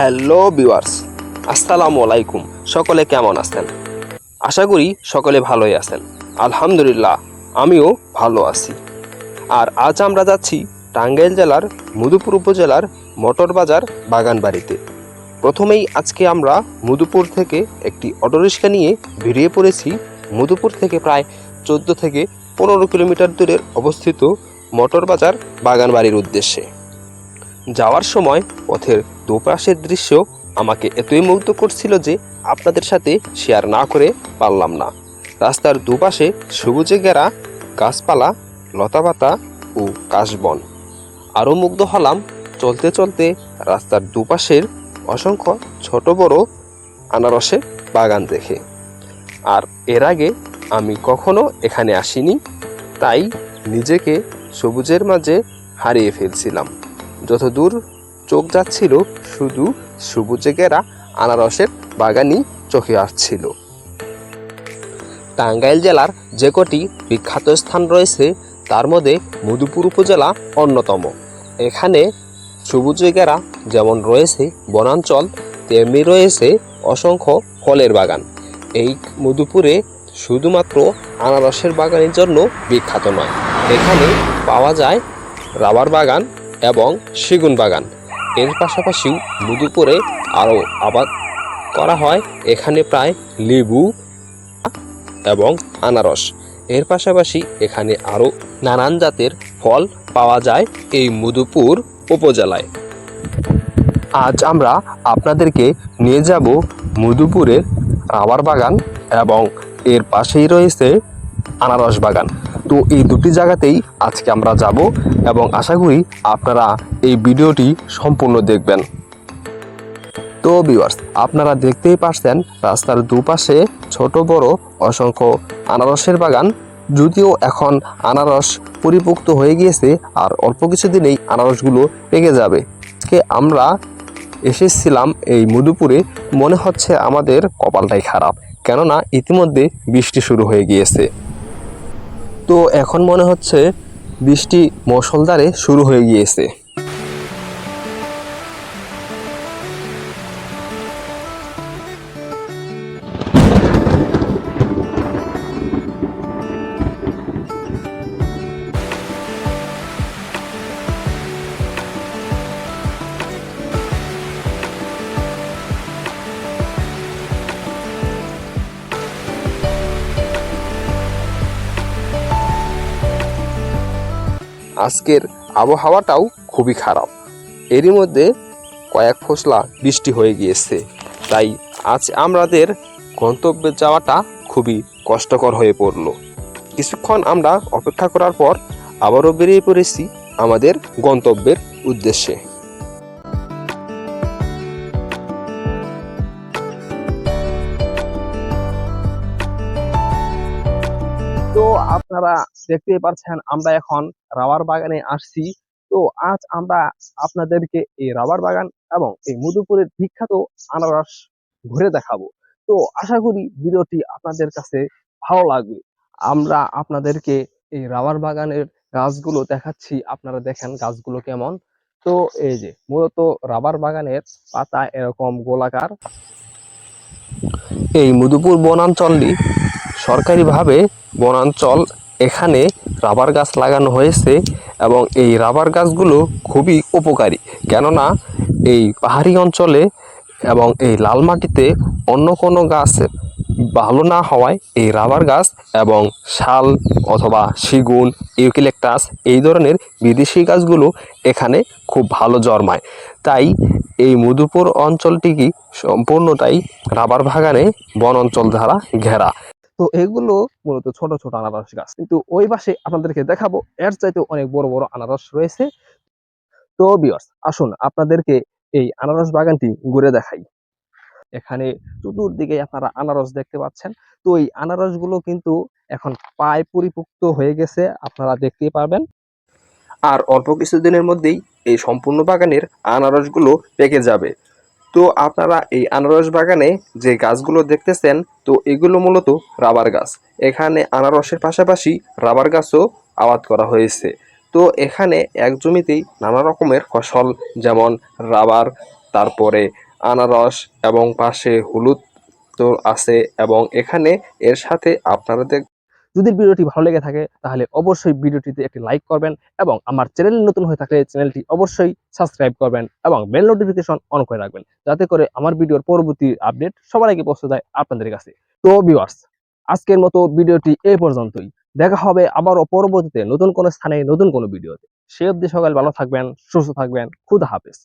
Hello viewers, আসসালামু আলাইকুম। সকলে কেমন আছেন? আশা করি সকলে ভালোই আছেন। আলহামদুলিল্লাহ, আমিও ভালো আছি। আর আজ আমরা যাচ্ছি টাঙ্গাইল জেলার মধুপুর উপজেলার মোটর বাজার বাগানবাড়িতে। প্রথমেই আজকে আমরা মধুপুর থেকে একটি অটোরিক্সা নিয়ে বেরিয়ে পড়েছি। মধুপুর থেকে প্রায় চোদ্দ থেকে পনেরো কিলোমিটার দূরের অবস্থিত মোটর বাজার বাগানবাড়ির উদ্দেশ্যে। যাওয়ার সময় পথের দুপাশের দৃশ্য আমাকে এতই মুগ্ধ করছিল যে আপনাদের সাথে শেয়ার না করে পারলাম না। রাস্তার দুপাশে সবুজে ঘেরা গাছপালা, লতাপাতা ও কাশবন। আরও মুগ্ধ হলাম চলতে চলতে রাস্তার দুপাশের অসংখ্য ছোট বড় আনারসের বাগান দেখে। আর এর আগে আমি কখনো এখানে আসিনি, তাই নিজেকে সবুজের মাঝে হারিয়ে ফেলছিলাম। যতদূর চোখ যাচ্ছিল, শুধু সবুজে ঘেরা আনারসের বাগানই চোখে আসছিল। টাঙ্গাইল জেলার যে কটি বিখ্যাত স্থান রয়েছে, তার মধ্যে মধুপুর উপজেলা অন্যতম। এখানে সবুজে ঘেরা যেমন রয়েছে বনাঞ্চল, তেমনি রয়েছে অসংখ্য ফলের বাগান। এই মধুপুরে শুধুমাত্র আনারসের বাগানের জন্য বিখ্যাত নয়। এখানে পাওয়া যায় রাবার বাগান এবং সেগুন বাগান। এর পাশাপাশিও মধুপুরে আরও আবাদ করা হয়। এখানে প্রায় লেবু এবং আনারস। এর পাশাপাশি এখানে আরও নানান জাতের ফল পাওয়া যায় এই মধুপুর উপজেলায়। আজ আমরা আপনাদেরকে নিয়ে যাব মধুপুরের রাবার বাগান এবং এর পাশেই রয়েছে আনারস বাগান। তো এই দুটি জায়গাতেই আজকে আমরা যাব এবং আশা করি আপনারা এই ভিডিওটি সম্পূর্ণ দেখবেন। তো ভিউয়ার্স আপনারা দেখতেই পারছেন রাস্তার দুপাশে ছোট বড় অসংখ্য আনারসের বাগান। যদিও এখন আনারস পরিপুক্ত হয়ে গিয়েছে আর অল্প কিছুদিনেই আনারসগুলো পেকে যাবে। আজকে আমরা এসেছিলাম এই মধুপুরে, মনে হচ্ছে আমাদের কপালটাই খারাপ, কেননা ইতিমধ্যে বৃষ্টি শুরু হয়ে গিয়েছে। তো এখন মনে হচ্ছে বৃষ্টি মশলদারে শুরু হয়ে গিয়েছে। আজকের আবহাওয়াটাও খুবই খারাপ। এরই মধ্যে কয়েক ফসলা বৃষ্টি হয়ে গিয়েছে। তাই আজ আমাদের গন্তব্যে যাওয়াটা খুবই কষ্টকর হয়ে পড়ল। কিছুক্ষণ আমরা অপেক্ষা করার পর আবারও বেরিয়ে পড়েছি আমাদের গন্তব্যের উদ্দেশ্যে। তো আপনারা দেখতেই পাচ্ছেন, আমরা এখন রাবার বাগানে আসছি। তো আজ আমরা আপনাদেরকে এই রাবার বাগান এবং এই মধুপুরের বিখ্যাত আনারস ঘুরে দেখাবো। তো আশা করি ভিডিওটি আপনাদের কাছে ভালো লাগবে। আমরা আপনাদেরকে এই রাবার বাগানের গাছগুলো দেখাচ্ছি। আপনারা দেখেন গাছগুলো কেমন। তো এই যে, মূলত রাবার বাগানের পাতা এরকম গোলাকার। এই মধুপুর বনাঞ্চলটি সরকারিভাবে বনাঞ্চল এখানে রাবার গাছ লাগানো হয়েছে এবং এই রাবার গাছগুলো খুবই উপকারী। কেননা এই পাহাড়ি অঞ্চলে এবং এই লাল মাটিতে অন্য কোনো গাছ ভালো না হওয়ায় এই রাবার গাছ এবং শাল অথবা সেগুন, ইউক্যালিপটাস এই ধরনের বিদেশি গাছগুলো এখানে খুব ভালো জন্মায়। তাই এই মধুপুর অঞ্চলটিকে সম্পূর্ণটাই রাবার বাগানে বন অঞ্চল দ্বারা ঘেরা। তো এগুলো মূলত ছোট ছোট আনারস গাছ। কিন্তু ওই পাশে আপনাদেরকে দেখাবো, এর চাইতে অনেক বড় বড় আনারস রয়েছে। তো বিয়ার্স আসুন আপনাদেরকে এই আনারস বাগানটি ঘুরে দেখাই। এখানে চতুর্দিকে আপনারা আনারস দেখতে পাচ্ছেন। তো এই আনারসগুলো কিন্তু এখন প্রায় পরিপুক্ত হয়ে গেছে, আপনারা দেখতেই পারবেন। আর অল্প কিছুদিনের মধ্যেই এই সম্পূর্ণ বাগানের আনারসগুলো পেকে যাবে। তো আপনারা এই আনারস বাগানে যে গাছগুলো দেখতেছেন, তো এগুলো মূলত রাবার গাছ। এখানে আনারসের পাশাপাশি রাবার গাছও আবাদ করা হয়েছে। তো এখানে এক জমিতেই নানা রকমের ফসল যেমন রাবার, তারপরে আনারস এবং পাশে হলুদ তো আছে এবং এখানে এর সাথে আপনারা দেখ যদি ভিডিওটি ভালো লেগে থাকে, তাহলে অবশ্যই ভিডিওটিতে একটি লাইক করবেন এবং আমার চ্যানেল নতুন হয়ে থাকলে চ্যানেলটি অবশ্যই সাবস্ক্রাইব করবেন এবং বেল নোটিফিকেশন অন করে রাখবেন, যাতে করে আমার ভিডিওর পরবর্তী আপডেট সবার আগে পৌঁছে যায় আপনাদের কাছে। তো ভিউয়ার্স আজকের মতো ভিডিওটি এ পর্যন্তই। দেখা হবে আবারও পরবর্তীতে নতুন কোনো স্থানে, নতুন কোনো ভিডিওতে। সে অবধি সকাল ভালো থাকবেন, সুস্থ থাকবেন, খুদা হাফেজ।